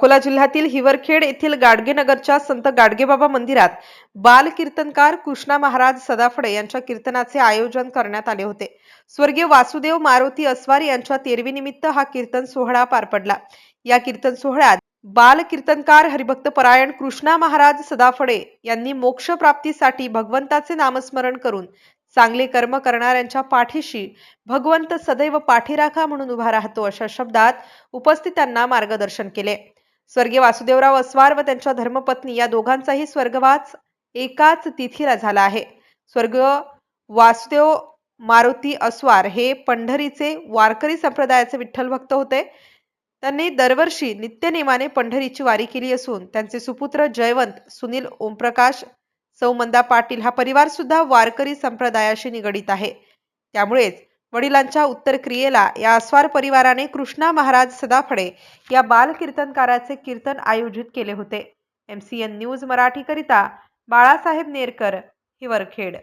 अकोला जिल्ह्यातील हिवरखेड येथील गाडगेनगरच्या संत गाडगेबाबा मंदिरात बाल कीर्तनकार कृष्णा महाराज सदाफडे यांच्या कीर्तनाचे आयोजन करण्यात आले होते. स्वर्गीय वासुदेव मारुती अस्वार यांच्या तेरवीनिमित्त हा कीर्तन सोहळा पार पडला. या कीर्तन सोहळ्यात बाल कीर्तनकार हरिभक्त परायण कृष्णा महाराज सदाफडे यांनी मोक्ष प्राप्तीसाठी भगवंताचे नामस्मरण करून चांगले कर्म करणाऱ्यांच्या पाठीशी भगवंत सदैव पाठीराखा म्हणून उभा राहतो अशा शब्दात उपस्थितांना मार्गदर्शन केले. स्वर्गीय वासुदेवराव अस्वार व त्यांच्या धर्मपत्नी या दोघांचाही स्वर्गवास एकाच तिथीला झाला आहे. स्वर्गीय वासुदेव मारुती अस्वार हे पंढरीचे वारकरी संप्रदायाचे विठ्ठल भक्त होते. त्यांनी दरवर्षी नित्यनेमाने पंढरीची वारी केली असून त्यांचे सुपुत्र जयवंत सुनील ओमप्रकाश सौमंदा पाटील हा परिवार सुद्धा वारकरी संप्रदायाशी निगडित आहे. त्यामुळेच वडिलांच्या उत्तर क्रियेला या अस्वार परिवाराने कृष्णा महाराज सदाफडे या बाल कीर्तनकाराचे कीर्तन आयोजित केले होते. एम सी एन न्यूज मराठीकरिता बाळासाहेब नेरकर हिवरखेड.